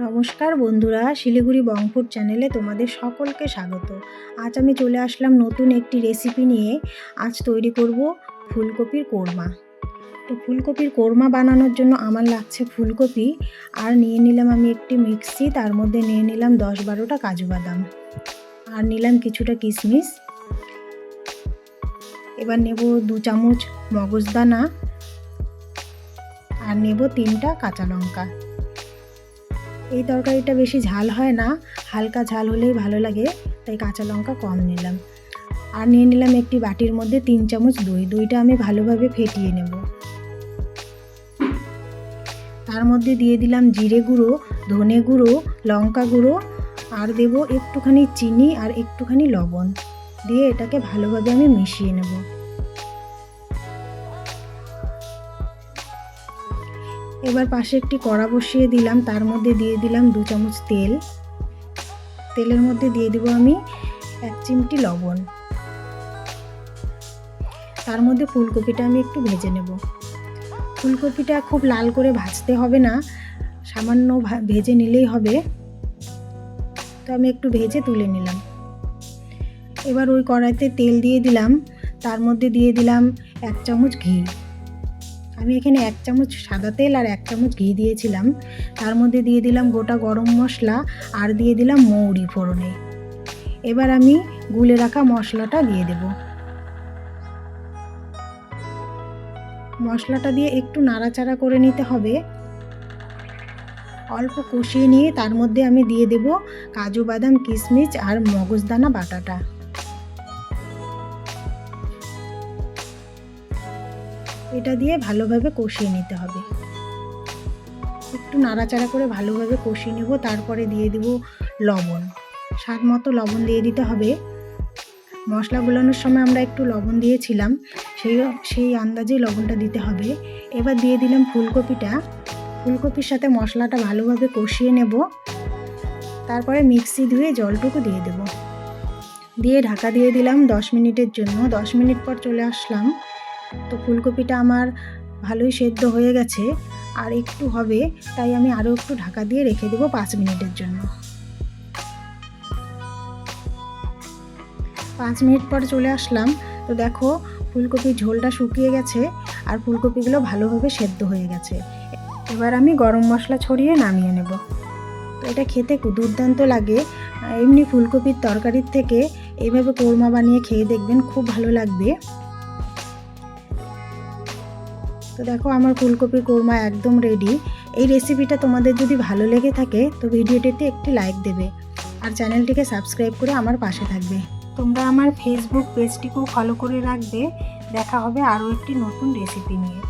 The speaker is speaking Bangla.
নমস্কার বন্ধুরা, শিলিগুড়ি বংফুড চ্যানেলে তোমাদের সকলকে স্বাগত। আজ আমি চলে আসলাম নতুন একটি রেসিপি নিয়ে। আজ তৈরি করব ফুলকপির কোরমা। তো ফুলকপির কোরমা বানানোর জন্য আমার লাগছে ফুলকপি। আর নিয়ে নিলাম আমি একটি মিক্সি, তার মধ্যে নিয়ে নিলাম দশ বারোটা কাজু বাদাম। আর নিলাম কিছুটা কিশমিশ। এবার নেব দু চামচ মগজদানা। আর নেব তিনটা কাঁচা লঙ্কা। এই তরকারিটা বেশি ঝাল হয় না, হালকা ঝাল হলেই ভালো লাগে, তাই কাঁচা লঙ্কা কম নিলাম। আর নিয়ে নিলাম একটি বাটির মধ্যে তিন চামচ দই, দইটা আমি ভালোভাবে ফেটিয়ে নেব। তার মধ্যে দিয়ে দিলাম জিরে গুঁড়ো, ধনে গুঁড়ো, লঙ্কা গুঁড়ো, আর দেব একটুখানি চিনি আর একটুখানি লবণ। দিয়ে এটাকে ভালোভাবে আমি মিশিয়ে নেব। এবার পাশে একটি কড়া বসিয়ে দিলাম, তার মধ্যে দিয়ে দিলাম দু চামচ তেল। তেলের মধ্যে দিয়ে দেবো আমি এক চিমটি লবণ। তার মধ্যে ফুলকপিটা আমি একটু ভেজে নেব। ফুলকপিটা খুব লাল করে ভাজতে হবে না, সামান্য ভেজে নিলেই হবে। তো আমি একটু ভেজে তুলে নিলাম। এবার ওই কড়াইতে তেল দিয়ে দিলাম, তার মধ্যে দিয়ে দিলাম এক চামচ ঘি। আমি এখানে এক চামচ সাদা তেল আর এক চামচ ঘি দিয়েছিলাম। তার মধ্যে দিয়ে দিলাম গোটা গরম মশলা আর দিয়ে দিলাম মৌরি ফোড়নে। এবার আমি গুলে রাখা মশলাটা দিয়ে দেব। মশলাটা দিয়ে একটু নাড়াচাড়া করে নিতে হবে। অল্প কষিয়ে নিয়ে তার মধ্যে আমি দিয়ে দেব কাজু বাদাম, কিশমিশ আর মগজদানা বাটাটা। এটা দিয়ে ভালোভাবে কষিয়ে নিতে হবে। একটু নাড়াচাড়া করে ভালোভাবে কষিয়ে নেব, তারপরে দিয়ে দেব লবণ। স্বাদ মতো লবণ দিয়ে দিতে হবে। মশলা গুলানোর সময় আমরা একটু লবণ দিয়েছিলাম, সেই সেই আন্দাজেই লবণটা দিতে হবে। এবার দিয়ে দিলাম ফুলকপিটা। ফুলকপির সাথে মশলাটা ভালোভাবে কষিয়ে নেব। তারপরে মিক্সি ধুয়ে জলটুকু দিয়ে দেব। দিয়ে ঢাকা দিয়ে দিলাম দশ মিনিটের জন্য। দশ মিনিট পর চলে আসলাম। তো ফুলকপিটা আমার ভালোই সেদ্ধ হয়ে গেছে। আর একটু হবে, তাই আমি আরও একটু ঢাকা দিয়ে রেখে দেবো পাঁচ মিনিটের জন্য। পাঁচ মিনিট পর চলে আসলাম। তো দেখো, ফুলকপির ঝোলটা শুকিয়ে গেছে আর ফুলকপিগুলো ভালোভাবে সেদ্ধ হয়ে গেছে। এবার আমি গরম মশলা ছড়িয়ে নামিয়ে নেব। তো এটা খেতে দুর্দান্ত লাগে। এমনি ফুলকপির তরকারির থেকে এইভাবে কোরমা বানিয়ে খেয়ে দেখবেন খুব ভালো লাগবে। তো দেখো আমার ফুলকপি কোরমা একদম রেডি এই রেসিপিটা তোমাদের যদি ভালো লেগে থাকে, তো ভিডিওটিতে একটি লাইক দেবে। আর চ্যানেলটিকে সাবস্ক্রাইব করে আমার পাশে থাকবে। তোমরা আমার ফেসবুক পেজটিকেও ফলো করে রাখবে। দেখা হবে আরও একটি নতুন রেসিপি নিয়ে।